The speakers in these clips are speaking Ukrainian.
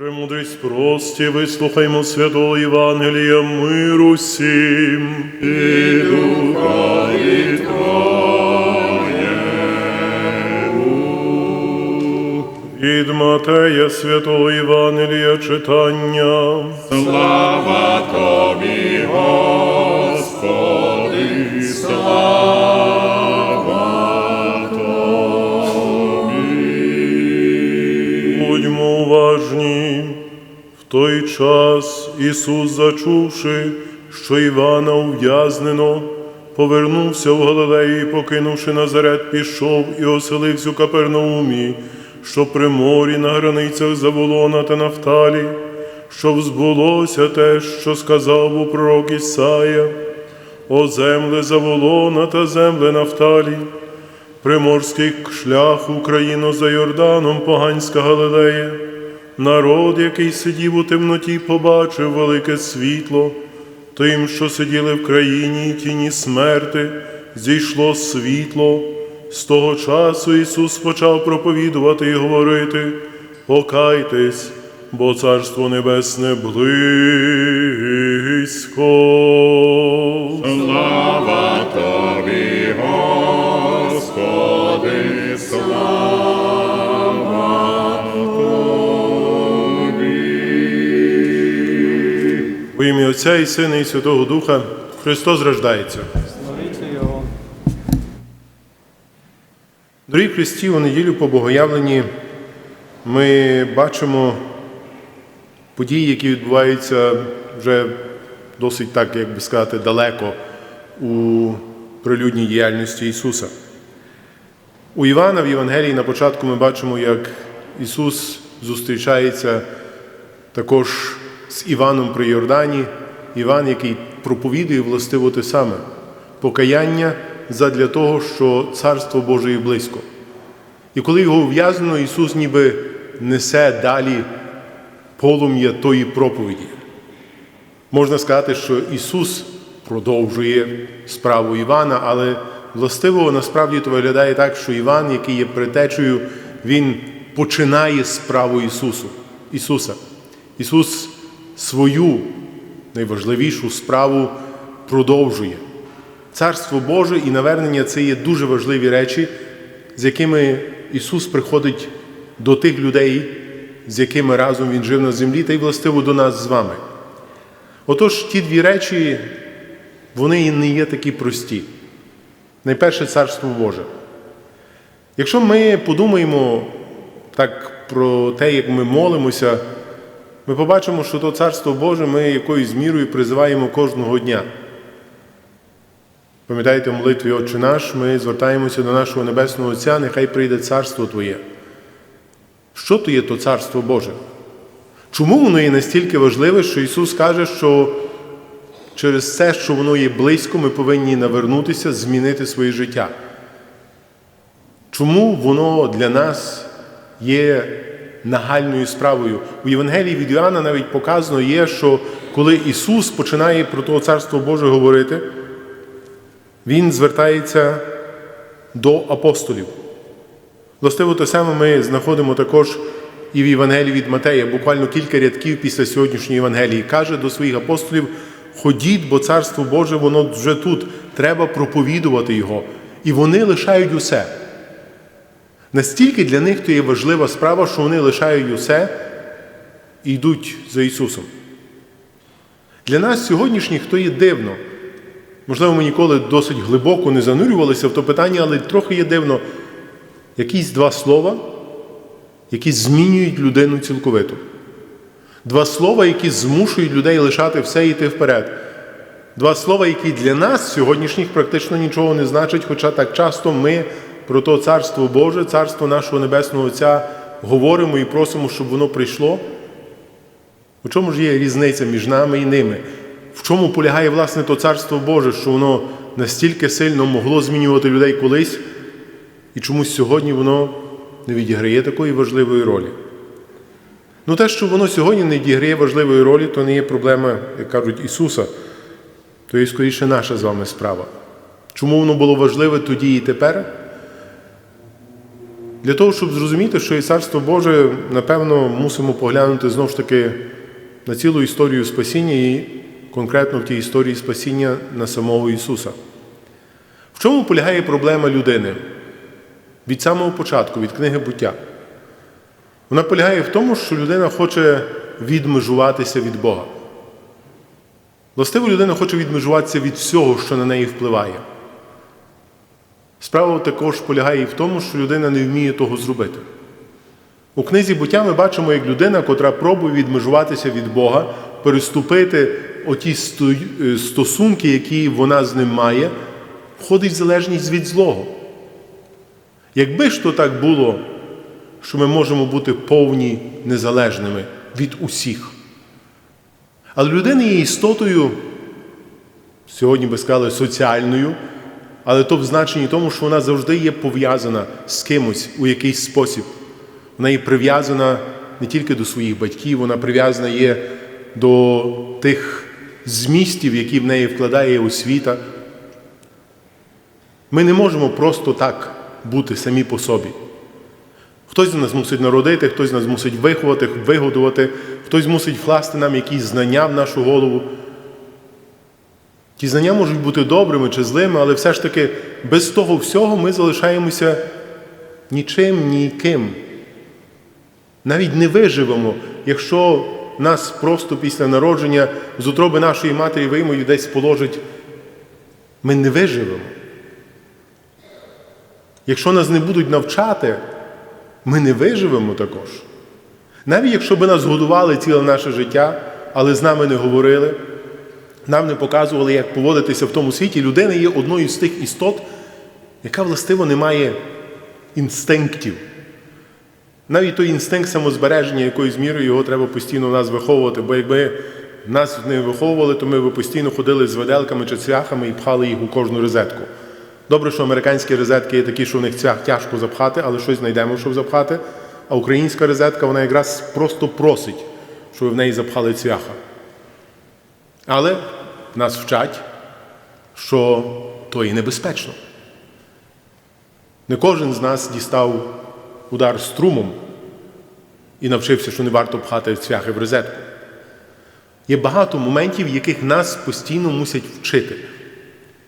Премудрість прості, вислухаймо святого Євангелія миру всім. І духа Від Матея святого Євангелія читання. Слава тобі, Господи, слава тобі. Той час Ісус, зачувши, що Івана ув'язнено, повернувся в Галилею і, покинувши Назарет, пішов і оселився у Капернаумі, що при морі на границях Заволона та Нафталі, щоб збулося те, що сказав був пророк Ісая, о земле Заволона та земле Нафталі, приморський шлях Україну за Йорданом, поганська Галилея. Народ, який сидів у темноті, побачив велике світло. Тим, що сиділи в країні тіні смерти, зійшло світло. З того часу Ісус почав проповідувати і говорити: Покайтесь, бо Царство Небесне близько. Слава тобі, Господи, У ім'я Отця і Сина і Святого Духа Христос рождається. Його. Дорогі Христі, у неділю по Богоявленні ми бачимо події, які відбуваються вже досить так, як би сказати, далеко у прилюдній діяльності Ісуса. У Івана в Євангелії на початку ми бачимо, як Ісус зустрічається також з Іваном при Йордані, Іван, який проповідує властиво те саме покаяння задля того, що Царство Боже є близько. І коли його ув'язнено, Ісус ніби несе далі полум'я тої проповіді. Можна сказати, що Ісус продовжує справу Івана, але властиво насправді то виглядає так, що Іван, який є предтечею, він починає справу Ісусу, Ісуса. Ісус свою найважливішу справу продовжує. Царство Боже і навернення це є дуже важливі речі, з якими Ісус приходить до тих людей, з якими разом Він жив на землі, та й властиво до нас з вами. Отож, ті дві речі, вони не є такі прості. Найперше Царство Боже. Якщо ми подумаємо так про те, як ми молимося, ми побачимо, що то Царство Боже ми якоюсь мірою призиваємо кожного дня. Пам'ятаєте, в молитві Отче наш, ми звертаємося до нашого Небесного Отця, нехай прийде царство Твоє. Що то є то Царство Боже? Чому воно є настільки важливе, що Ісус каже, що через це, що воно є близько, ми повинні навернутися, змінити своє життя? Чому воно для нас є нагальною справою? У Євангелії від Іоанна навіть показано є, що коли Ісус починає про то Царство Боже говорити, він звертається до апостолів. Властиво те саме ми знаходимо також і в Євангелії від Матея, буквально кілька рядків після сьогоднішньої Євангелії. Каже до своїх апостолів: ходіть, бо Царство Боже, воно вже тут, треба проповідувати Його. І вони лишають усе. Настільки для них то є важлива справа, що вони лишають усе і йдуть за Ісусом. Для нас сьогоднішніх то є дивно. Можливо, ми ніколи досить глибоко не занурювалися в то питання, але трохи є дивно. Якісь два слова, які змінюють людину цілковито. Два слова, які змушують людей лишати все і йти вперед. Два слова, які для нас, сьогоднішніх, практично нічого не значать, хоча так часто ми про то Царство Боже, Царство нашого Небесного Отця говоримо і просимо, щоб воно прийшло. У чому ж є різниця між нами і ними? В чому полягає власне то Царство Боже, що воно настільки сильно могло змінювати людей колись, і чомусь сьогодні воно не відіграє такої важливої ролі? Ну, те, що воно сьогодні не відіграє важливої ролі, то не є проблема, як кажуть, Ісуса, то є скоріше наша з вами справа. Чому воно було важливе тоді і тепер? Для того, щоб зрозуміти, що є Царство Боже, напевно, мусимо поглянути знову ж таки на цілу історію спасіння і конкретно в тій історії спасіння на самого Ісуса. В чому полягає проблема людини? Від самого початку, від книги буття. Вона полягає в тому, що людина хоче відмежуватися від Бога. Властиво людина хоче відмежуватися від всього, що на неї впливає. Справа також полягає і в тому, що людина не вміє того зробити. У книзі буття ми бачимо, як людина, котра пробує відмежуватися від Бога, переступити оті е, стосунки, які вона з ним має, входить в залежність від злого. Якби ж то так було, що ми можемо бути повні незалежними від усіх. Але людина є істотою, сьогодні би сказали, соціальною, але то в значенні тому, що вона завжди є пов'язана з кимось у якийсь спосіб. Вона є прив'язана не тільки до своїх батьків, вона прив'язана є до тих змістів, які в неї вкладає освіта. Ми не можемо просто так бути самі по собі. Хтось нас мусить народити, хтось нас мусить виховати, вигодувати, хтось мусить вкласти нам якісь знання в нашу голову. Ті знання можуть бути добрими чи злими, але все ж таки без того всього ми залишаємося нічим, ніким. Навіть не виживемо, якщо нас просто після народження з утроби нашої матері виймуть і десь положить, ми не виживемо. Якщо нас не будуть навчати, ми не виживемо також. Навіть якщо би нас годували ціле наше життя, але з нами не говорили, нам не показували, як поводитися в тому світі, людина є одною з тих істот, яка властиво не має інстинктів. Навіть той інстинкт самозбереження, якоюсь мірою його треба постійно в нас виховувати, бо якби нас не виховували, то ми б постійно ходили з виделками чи цвяхами і пхали їх у кожну розетку. Добре, що американські розетки є такі, що в них цвях тяжко запхати, але щось знайдемо, щоб запхати. А українська розетка, вона якраз просто просить, щоб в неї запхали цвяха. Але нас вчать, що то і небезпечно. Не кожен з нас дістав удар струмом і навчився, що не варто пхати цвяхи в розетку. Є багато моментів, яких нас постійно мусять вчити.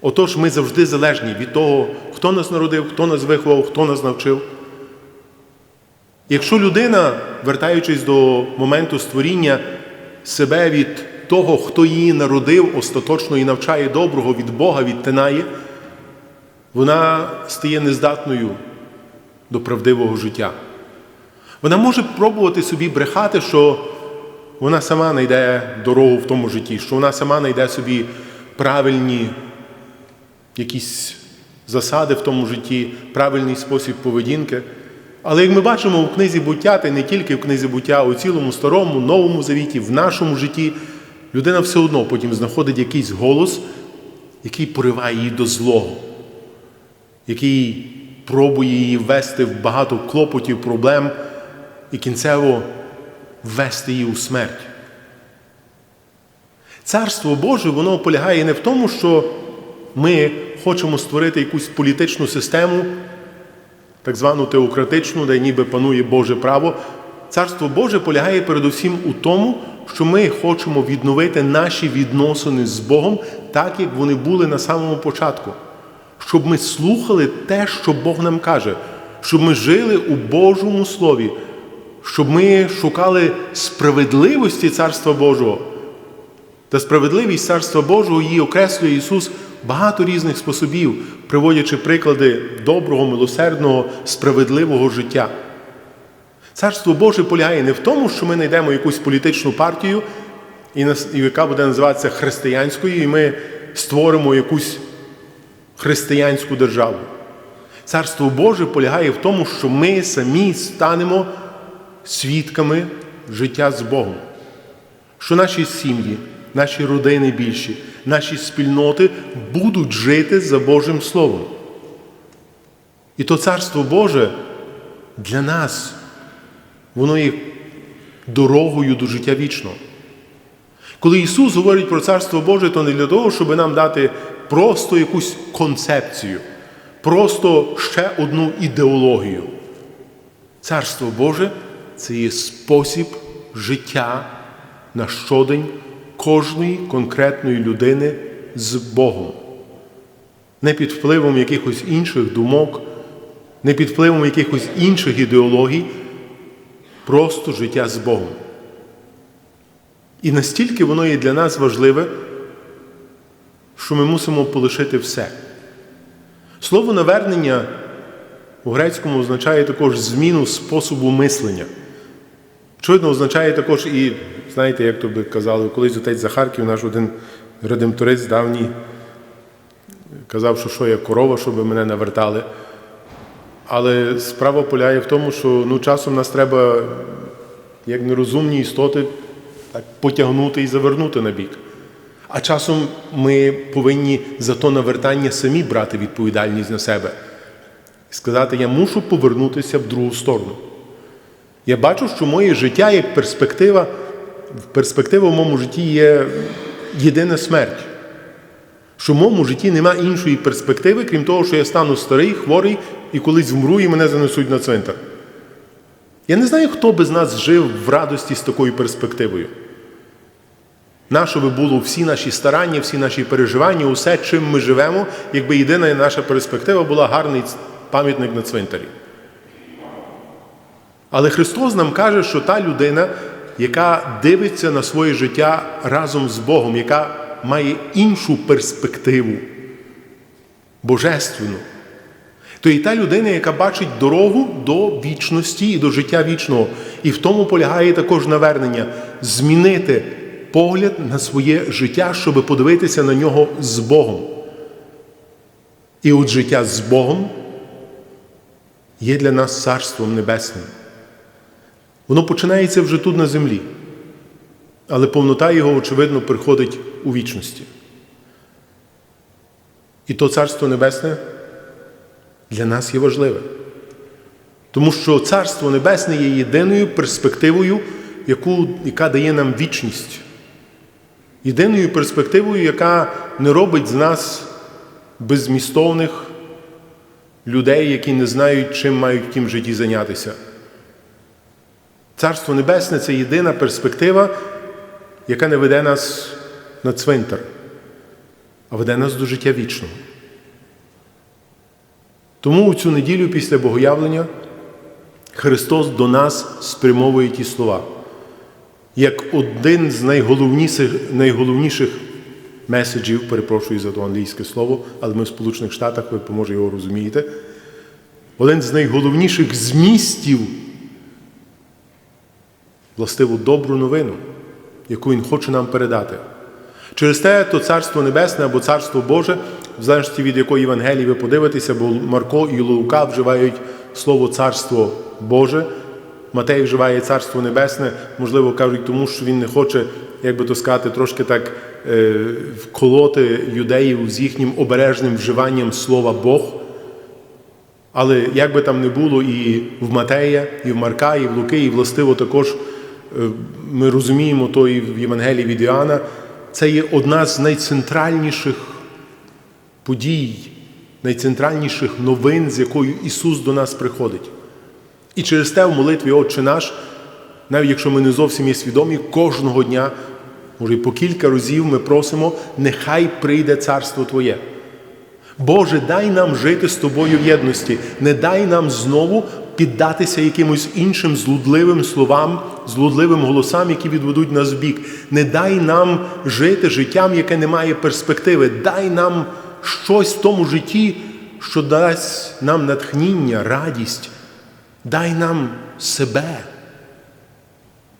Отож, ми завжди залежні від того, хто нас народив, хто нас виховав, хто нас навчив. Якщо людина, вертаючись до моменту створіння, себе від того, хто її народив, остаточно і навчає доброго від Бога, відтинає, вона стає нездатною до правдивого життя. Вона може пробувати собі брехати, що вона сама знайде дорогу в тому житті, що вона сама знайде собі правильні якісь засади в тому житті, правильний спосіб поведінки. Але як ми бачимо в книзі буття, та не тільки в книзі буття, у цілому старому, новому завіті, в нашому житті, людина все одно потім знаходить якийсь голос, який пориває її до злого, який пробує її ввести в багато клопотів, проблем і кінцево ввести її у смерть. Царство Боже, воно полягає не в тому, що ми хочемо створити якусь політичну систему, так звану теократичну, де ніби панує Боже право. Царство Боже полягає передусім у тому, що ми хочемо відновити наші відносини з Богом так, як вони були на самому початку. Щоб ми слухали те, що Бог нам каже, щоб ми жили у Божому Слові, щоб ми шукали справедливості Царства Божого. Та справедливість Царства Божого її окреслює Ісус багато різних способів, приводячи приклади доброго, милосердного, справедливого життя. Царство Боже полягає не в тому, що ми знайдемо якусь політичну партію, яка буде називатися християнською, і ми створимо якусь християнську державу. Царство Боже полягає в тому, що ми самі станемо свідками життя з Богом що наші сім'ї, наші родини більші, наші спільноти будуть жити за Божим Словом. І то Царство Боже для нас, воно є дорогою до життя вічного. Коли Ісус говорить про Царство Боже, то не для того, щоб нам дати просто якусь концепцію, просто ще одну ідеологію. Царство Боже це є спосіб життя на щодень кожної конкретної людини з Богом. Не під впливом якихось інших думок, не під впливом якихось інших ідеологій, просто життя з Богом. І настільки воно є для нас важливе, що ми мусимо полишити все. Слово навернення у грецькому означає також зміну способу мислення. Очевидно, означає також і, знаєте, як то би казали, колись отець Захарків, наш один редемторист давній, казав, що що я корова, щоб мене навертали. Але справа полягає в тому, що ну, часом нас треба, як нерозумні істоти, так потягнути і завернути на бік. А часом ми повинні за то навертання самі брати відповідальність на себе і сказати, я мушу повернутися в другу сторону. Я бачу, що моє життя як перспектива, перспектива в моєму житті є єдина смерть. Що в моєму житті нема іншої перспективи, крім того, що я стану старий, хворий і колись вмру і мене занесуть на цвинтар. Я не знаю, хто би з нас жив в радості з такою перспективою. Нащо би було всі наші старання, всі наші переживання, усе, чим ми живемо, якби єдина наша перспектива була гарний пам'ятник на цвинтарі. Але Христос нам каже, що та людина, яка дивиться на своє життя разом з Богом, яка має іншу перспективу, божественну, то і та людина, яка бачить дорогу до вічності і до життя вічного. І в тому полягає також навернення змінити погляд на своє життя, щоб подивитися на нього з Богом. І от життя з Богом є для нас царством небесним. Воно починається вже тут на землі, але повнота його, очевидно, приходить у вічності. І то Царство Небесне для нас є важливе. Тому що Царство Небесне є єдиною перспективою, яку, яка дає нам вічність. Єдиною перспективою, яка не робить з нас беззмістовних людей, які не знають, чим мають в тім житті зайнятися. Царство Небесне це єдина перспектива, яка не веде нас на цвинтар, а веде нас до життя вічного. Тому у цю неділю після Богоявлення Христос до нас спрямовує ті слова, як один з найголовніших, найголовніших меседжів, перепрошую за то англійське слово, але ми в Сполучених Штатах, ви поможе його розумієте, один з найголовніших змістів властиву добру новину, яку Він хоче нам передати. Через те, то Царство Небесне або Царство Боже, в залежності від якої Євангелії ви подивитеся, бо Марко і Лука вживають слово Царство Боже, Матей вживає Царство Небесне, можливо, кажуть, тому що він не хоче, як би то сказати, трошки так е, вколоти юдеїв з їхнім обережним вживанням слова Бог. Але як би там не було, і в Матея, і в Марка, і в Луки, і властиво також е, ми розуміємо то і в Євангелії від Іоанна, це є одна з найцентральніших подій, найцентральніших новин, з якою Ісус до нас приходить. І через те в молитві Отче наш, навіть якщо ми не зовсім є свідомі, кожного дня, може, і по кілька разів ми просимо, нехай прийде царство Твоє. Боже, дай нам жити з тобою в єдності, не дай нам знову піддатися якимось іншим злудливим словам, злудливим голосам, які відведуть нас в бік. Не дай нам жити життям, яке не має перспективи. Дай нам щось в тому житті, що дасть нам натхніння, радість. Дай нам себе.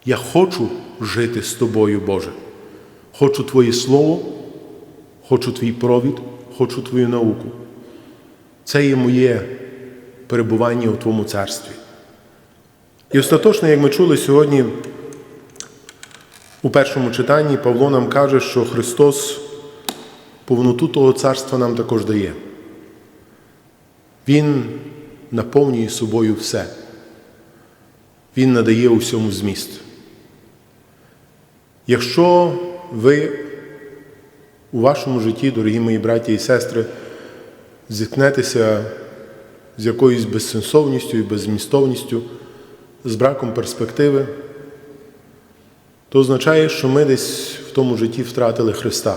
Я хочу жити з тобою, Боже. Хочу Твоє Слово, хочу Твій провід, хочу Твою науку. Це є моє перебування у Твоєму царстві. І остаточно, як ми чули сьогодні у першому читанні, Павло нам каже, що Христос повноту того царства нам також дає. Він наповнює собою все. Він надає усьому зміст. Якщо ви у вашому житті, дорогі мої браті і сестри, зіткнетеся з якоюсь безсенсовністю і беззмістовністю, з браком перспективи, то означає, що ми десь в тому житті втратили Христа.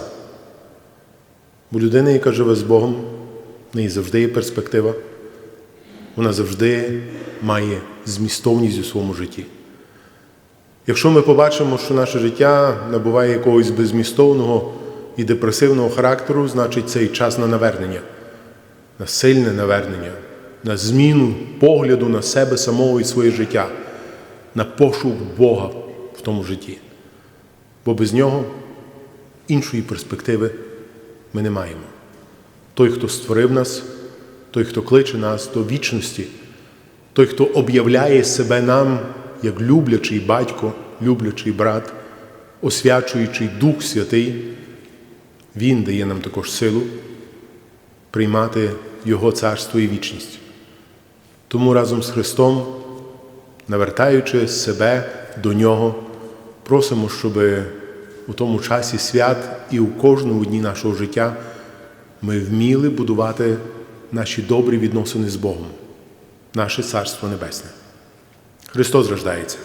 Бо людина, яка живе з Богом, в неї завжди є перспектива, вона завжди має змістовність у своєму житті. Якщо ми побачимо, що наше життя набуває якогось безмістовного і депресивного характеру, значить цей час на навернення, на сильне навернення, на зміну погляду на себе самого і своє життя, на пошук Бога в тому житті. Бо без нього іншої перспективи ми не маємо. Той, хто створив нас, той, хто кличе нас до вічності, той, хто об'являє себе нам як люблячий батько, люблячий брат, освячуючий Дух Святий, Він дає нам також силу приймати Його царство і вічність. Тому разом з Христом, навертаючи себе до Нього, просимо, щоб у тому часі свят і у кожному дні нашого життя ми вміли будувати наші добрі відносини з Богом, наше Царство Небесне. Христос рождається.